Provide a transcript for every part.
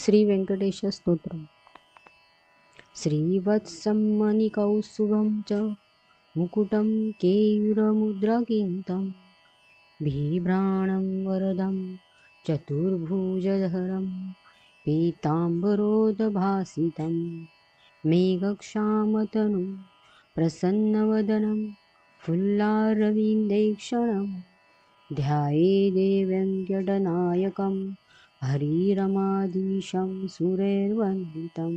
श्रीवेङ्कटेशस्तोत्रम् श्रीवत्सम्मणिकौसुभं च मुकुटं केयुरमुद्रकिन्तं बिभ्राणं वरदं चतुर्भुजधरं पीताम्बरोदभासितं मेघक्षामतनु प्रसन्नवदनं फुल्लारविन्देक्षणं ध्याये हरिरमादिशं सुरैर्वन्दितं।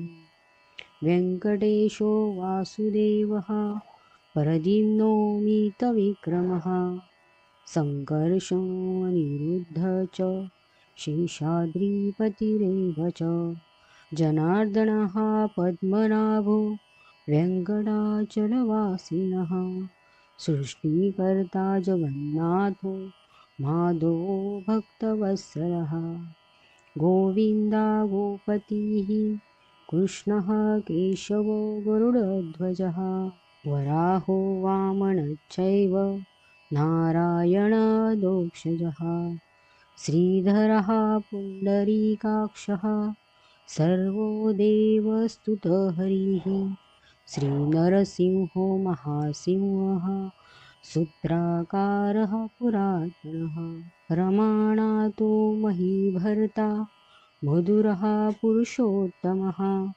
वेङ्कटेशो वासुदेवः परदिम्नोमितविक्रमः सङ्कर्षोऽनिरुद्ध च शेषाद्रिपतिरेव च। जनार्दनः पद्मनाभो वेङ्कटाचलवासिनः। सृष्टिकर्ता जगन्नाथो माधो भक्तवत्सलः गोविन्दा गोपतिः कृष्णः केशवो गरुडध्वजः वराहो वामनश्चैव नारायणदोक्षजः श्रीधरः पुण्डरीकाक्षः सर्वो देवस्तुतहरिः श्रीनरसिंहो महासिंहः सूत्राकारः पुरातनः रमाणातो महीभर्ता मधुरः पुरुषोत्तमः।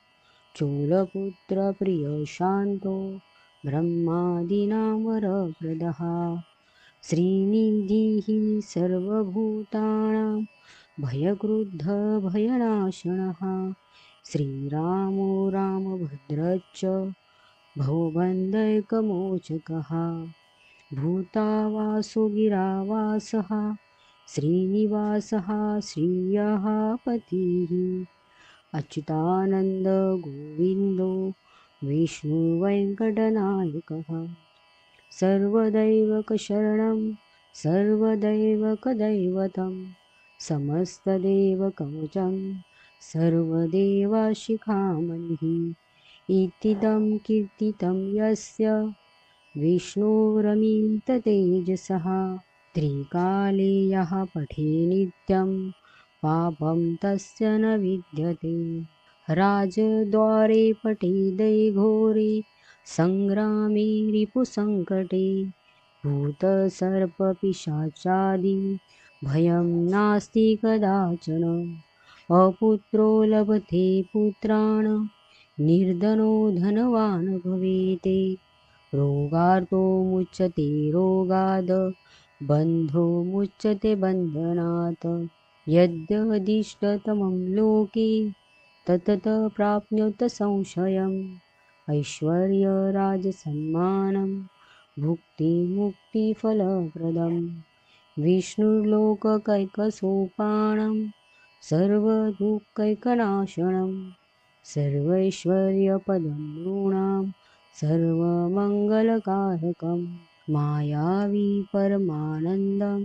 चोलपुत्रप्रियशान्तो ब्रह्मादीनां वरप्रदः श्रीनिधिः सर्वभूतानां भयक्रुद्धभयनाशनः श्रीरामो रामभद्रश्च भवबन्धैकमोचकः भूतावासो गिरावासः श्रीनिवासः श्रियः पतिः अच्युतानन्दगोविन्दो विष्णुवेङ्कटनायकः। सर्वदैवकशरणं सर्वदैवकदैवतं समस्तदेवकवचं सर्वदेवाशिखामणिः। इत्थं कीर्तितं यस्य विष्णोरमिततेजसः त्रिकाले यः पठे नित्यं पापं तस्य न विद्यते। राजद्वारे पठे दैघोरे सङ्ग्रामे रिपुसङ्कटे भूतसर्पपिशाचादि भयं नास्ति कदाचन। अपुत्रो लभते पुत्रान् निर्धनो धनवान् भवेते रोगार्तो मुच्यते रोगाद् बन्धो मुच्यते बन्धनात्। यद्यदिष्टतमं लोके ततत प्राप्नोत संशयम्। ऐश्वर्यराजसन्मानं भुक्तिमुक्तिफलप्रदं विष्णुर्लोककैकसोपानं सर्वदुःखैकनाशनं सर्वैश्वर्यपदं नॄणां सर्वमङ्गलकारकं मायावी परमानन्दं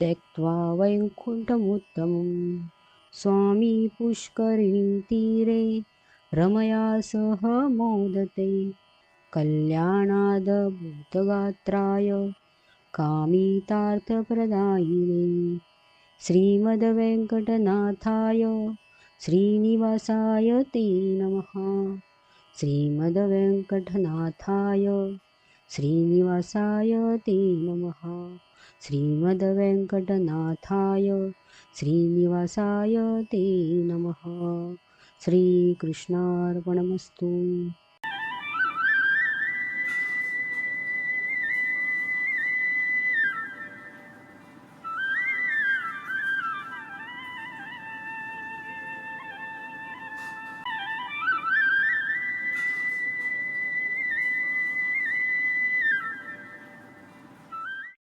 त्यक्त्वा वैकुण्ठमुत्तमं स्वामी पुष्करिणीतीरे रमया सह मोदते कल्याणादभूतगात्राय कामितार्थप्रदायिने श्रीमद्वेङ्कटनाथाय श्रीनिवासाय ते नमः श्रीमद्वेङ्कटनाथाय श्रीनिवासाय ते नमः। श्रीमद्वेङ्कटनाथाय श्रीनिवासाय ते नमः। श्रीकृष्णार्पणमस्तु